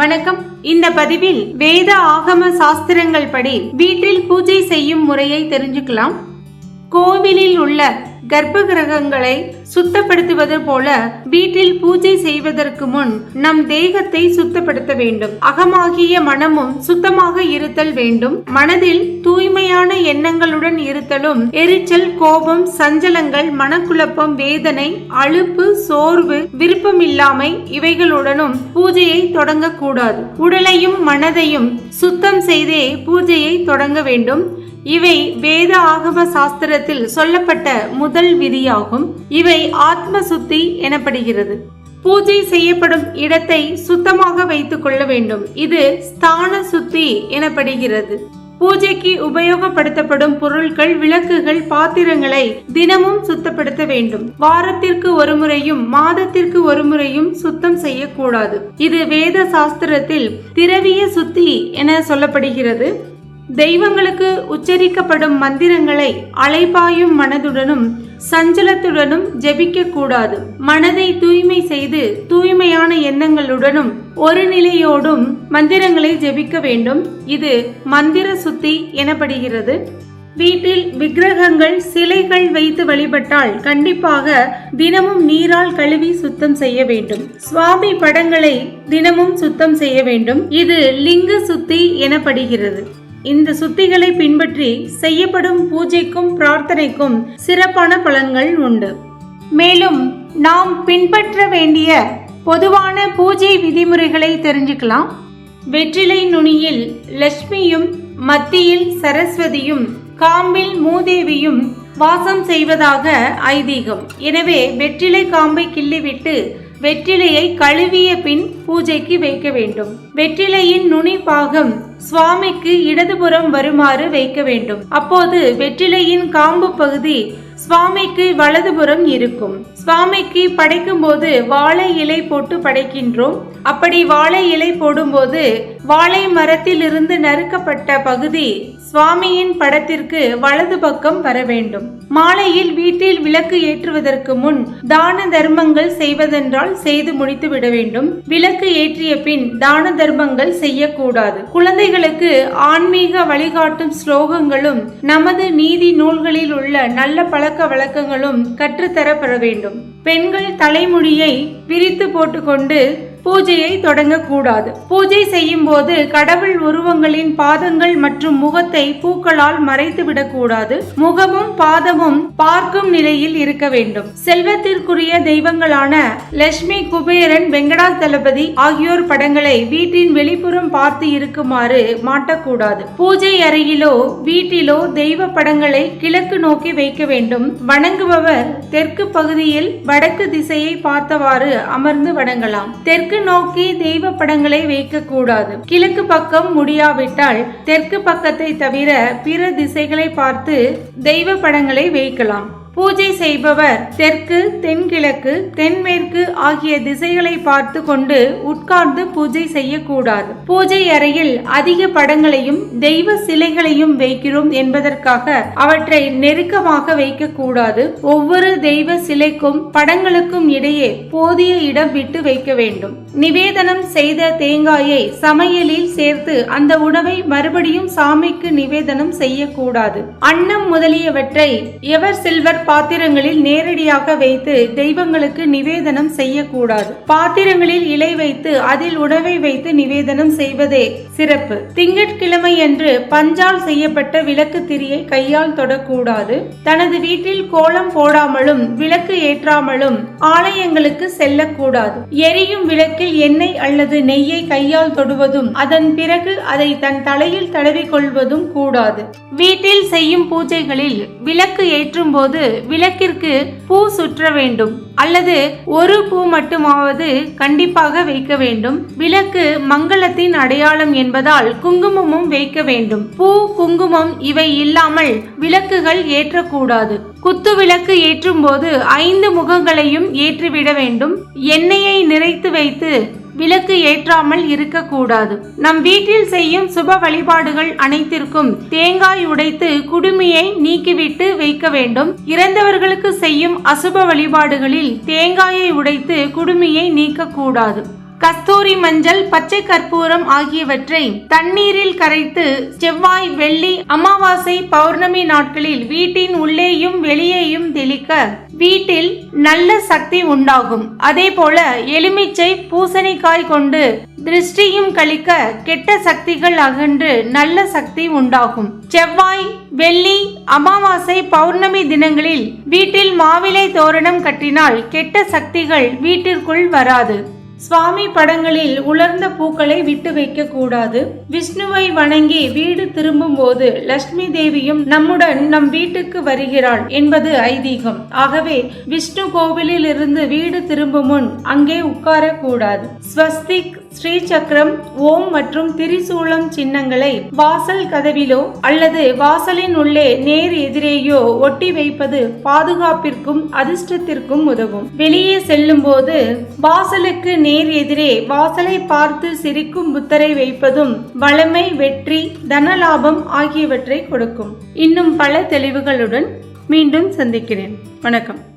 வணக்கம். இந்த பதிவில் வேத ஆகம சாஸ்திரங்கள் படி வீட்டில் பூஜை செய்யும் முறையை தெரிஞ்சுக்கலாம். கோவிலில் உள்ள கர்ப்ப கிரகங்களை சுத்தப்படுத்துவது போல வீட்டில் பூஜை செய்வதற்கு முன் நம் தேகத்தை சுத்தப்படுத்த வேண்டும். அகமாகிய மனமும் சுத்தமாக இருத்தல் வேண்டும். மனதில் தூய்மையான எண்ணங்களுடன் இருத்தலும் எரிச்சல் கோபம் சஞ்சலங்கள் மனக்குழப்பம் வேதனை அழுப்பு சோர்வு விருப்பமில்லாமை இவைகளுடனும் பூஜையை தொடங்கக்கூடாது. உடலையும் மனதையும் சுத்தம் செய்தே பூஜையை தொடங்க வேண்டும். இவை வேத ஆகம சாஸ்திரத்தில் சொல்லப்பட்ட முதல் விதியாகும். இவை ஆத்ம சுத்தி எனப்படுகிறது. பூஜை செய்யப்படும் இடத்தை சுத்தமாக வைத்துக் கொள்ள வேண்டும். இது ஸ்தான சுத்தி எனப்படுகிறது. பூஜைக்கு உபயோகப்படுத்தப்படும் பொருட்கள் விளக்குகள் பாத்திரங்களை தினமும் சுத்தப்படுத்த வேண்டும். வாரத்திற்கு ஒரு முறையும் மாதத்திற்கு ஒரு முறையும் சுத்தம் செய்யக்கூடாது. இது வேத சாஸ்திரத்தில் திரவிய சுத்தி என சொல்லப்படுகிறது. தெய்வங்களுக்கு உச்சரிக்கப்படும் மந்திரங்களை அலைபாயும் மனதுடனும் சஞ்சலத்துடனும் ஜெபிக்க கூடாது மனதை தூய்மை செய்து தூய்மையான எண்ணங்களுடனும் ஒரு நிலையோடும் மந்திரங்களை ஜெபிக்க வேண்டும். இது மந்திர சுத்தி எனப்படுகிறது. வீட்டில் விக்கிரகங்கள் சிலைகள் வைத்து வழிபட்டால் கண்டிப்பாக தினமும் நீரால் கழுவி சுத்தம் செய்ய வேண்டும். சுவாமி படங்களை தினமும் சுத்தம் செய்ய வேண்டும். இது லிங்க சுத்தி எனப்படுகிறது. இந்த சுத்திகளை பின்பற்றி செய்யப்படும் பூஜைக்கும் பிரார்த்தனைக்கும் சிறப்பான பலன்கள் உண்டு. மேலும் நாம் பின்பற்ற வேண்டிய பொதுவான பூஜை விதிமுறைகளை தெரிஞ்சுக்கலாம். வெற்றிலை நுனியில் லட்சுமியும் மத்தியில் சரஸ்வதியும் காம்பில் மூதேவியும் வாசம் செய்வதாக ஐதீகம். எனவே வெற்றிலை காம்பை கிள்ளிவிட்டு வெற்றிலையை கழுவிய பின் பூஜைக்கு வைக்க வேண்டும். வெற்றிலையின் நுனி பாகம் சுவாமிக்கு இடதுபுறம் வருமாறு வைக்க வேண்டும். அப்போது வெற்றிலையின் காம்பு பகுதி சுவாமிக்கு வலதுபுறம் இருக்கும். சுவாமிக்கு படைக்கும் போது வாழை இலை போட்டு படைக்கின்றோம். அப்படி வாழை இலை போடும்போது வாழை மரத்தில் இருந்து நறுக்கப்பட்ட பகுதி சுவாமியின் படத்திற்கு வலது பக்கம் வர வேண்டும். மாலையில் வீட்டில் விளக்கு ஏற்றுவதற்கு முன் தான தர்மங்கள் செய்வதென்றால் செய்து முடித்து விட வேண்டும். விளக்கு ஏற்றிய பின் தான தர்மங்கள் செய்யக்கூடாது. குழந்தைகளுக்கு ஆன்மீக வழிகாட்டும் ஸ்லோகங்களும் நமது நீதி நூல்களில் உள்ள நல்ல பழக்க வழக்கங்களும் கற்றுத்தரப்பட வேண்டும். பெண்கள் தலைமுடியை விரித்து போட்டுக்கொண்டு பூஜையை தொடங்கக்கூடாது. பூஜை செய்யும் போது கடவுள் உருவங்களின் பாதங்கள் மற்றும் முகத்தை பூக்களால் மறைத்து விடக்கூடாது. முகமும் பாதமும் பார்க்கும் நிலையில் இருக்க வேண்டும். செல்வத்திற்குரிய தெய்வங்களான லட்சுமி குபேரன் வெங்கடாதளபதி ஆகியோர் படங்களை வீட்டின் வெளிப்புறம் பார்த்து இருக்குமாறு மாட்டக்கூடாது. பூஜை அறையிலோ வீட்டிலோ தெய்வ படங்களை கிழக்கு நோக்கி வைக்க வேண்டும். வணங்குபவர் தெற்கு பகுதியில் வடக்கு திசையை பார்த்தவாறு அமர்ந்து வணங்கலாம். தெற்கு நோக்கி தெய்வ படங்களை வைக்கக்கூடாது. கிழக்கு பக்கம் முடியாவிட்டால் தெற்கு பக்கத்தை தவிர பிற திசைகளை பார்த்து தெய்வ படங்களை வைக்கலாம். பூஜை செய்பவர் தெற்கு தென்கிழக்கு தென்மேற்கு ஆகிய திசைகளை பார்த்து கொண்டு உட்கார்ந்து பூஜை செய்யக்கூடாது. பூஜை அறையில் அதிக படங்களையும் தெய்வ சிலைகளையும் வைக்கிறோம் என்பதற்காக அவற்றை நெருக்கமாக வைக்க கூடாது ஒவ்வொரு தெய்வ சிலைக்கும் படங்களுக்கும் இடையே போதிய இடம் விட்டு வைக்க வேண்டும். நிவேதனம் செய்த தேங்காயை சமையலில் சேர்த்து அந்த உணவை மறுபடியும் சாமிக்கு நிவேதனம் செய்யக்கூடாது. அன்னம் முதலியவற்றை எவர் சில்வர் பாத்திரங்களில் நேரடியாக வைத்து தெய்வங்களுக்கு நிவேதனம் செய்யக்கூடாது. பாத்திரங்களில் இலை வைத்து அதில் உணவை வைத்து நிவேதனம் செய்வதே சிறப்பு. திங்கட்கிழமை என்று பஞ்சால் செய்யப்பட்ட விளக்கு திரியை கையால் தொடக்கூடாது. தனது வீட்டில் கோலம் போடாமலும் விளக்கு ஏற்றாமலும் ஆலயங்களுக்கு செல்லக்கூடாது. எரியும் விளக்கில் எண்ணெய் அல்லது நெய்யை கையால் தொடுவதும் அதன் பிறகு அதை தன் தலையில் தடவிக் கொள்வதும் கூடாது. வீட்டில் செய்யும் பூஜைகளில் விளக்கு ஏற்றும் போது விளக்கிற்கு பூ சுற்ற வேண்டும் அல்லது ஒரு பூ மட்டுமாவது கண்டிப்பாக வைக்க வேண்டும். விளக்கு மங்களத்தின் அடையாளம் என்பதால் குங்குமமும் வைக்க வேண்டும். பூ குங்குமம் இவை இல்லாமல் விளக்குகள் ஏற்றக்கூடாது. குத்து விளக்கு ஏற்றும் போது ஐந்து முகங்களையும் ஏற்றிவிட வேண்டும். எண்ணெயை நிறைத்து வைத்து விளக்கு ஏற்றாமல் இருக்கக்கூடாது. நம் வீட்டில் செய்யும் சுப வழிபாடுகள் அனைத்திற்கும் தேங்காய் உடைத்து குடுமியை நீக்கிவிட்டு வைக்க வேண்டும். இறந்தவர்களுக்கு செய்யும் அசுப வழிபாடுகளில் தேங்காயை உடைத்து குடுமியை நீக்கக்கூடாது. கஸ்தூரி மஞ்சள் பச்சை கற்பூரம் ஆகியவற்றை தண்ணீரில் கரைத்து செவ்வாய் வெள்ளி அமாவாசை பௌர்ணமி நாட்களில் வீட்டின் உள்ளேயும் வெளியேயும் தெளிக்க வீட்டில் நல்ல சக்தி உண்டாகும். அதே போல எலுமிச்சை பூசணிக்காய் கொண்டு திருஷ்டியும் கழிக்க கெட்ட சக்திகள் அகன்று நல்ல சக்தி உண்டாகும். செவ்வாய் வெள்ளி அமாவாசை பௌர்ணமி தினங்களில் வீட்டில் மாவிலை தோரணம் கட்டினால் கெட்ட சக்திகள் வீட்டிற்குள் வராது. சுவாமி படங்களில் உலர்ந்த பூக்களை விட்டு வைக்க கூடாது. விஷ்ணுவை வணங்கி வீடு திரும்பும் போது லட்சுமி தேவியும் நம்முடன் நம் வீட்டுக்கு வருகிறாள் என்பது ஐதீகம். ஆகவே விஷ்ணு கோவிலில் இருந்து வீடு திரும்பும் முன் அங்கே உட்காரக்கூடாது ஸ்வஸ்திக் ஸ்ரீ சக்கரம் ஓம் மற்றும் திரிசூலம் சின்னங்களை வாசல் கதவிலோ அல்லது வாசலின் உள்ளே நேர் எதிரேயோ ஒட்டி வைப்பது பாதுகாப்பிற்கும் அதிர்ஷ்டத்திற்கும் உதவும். வெளியே செல்லும் போது வாசலுக்கு நேர் எதிரே வாசலை பார்த்து சிரிக்கும் புத்தரை வைப்பதும் வளமை வெற்றி தனலாபம் ஆகியவற்றை கொடுக்கும். இன்னும் பல தெளிவுகளுடன் மீண்டும் சந்திக்கிறேன். வணக்கம்.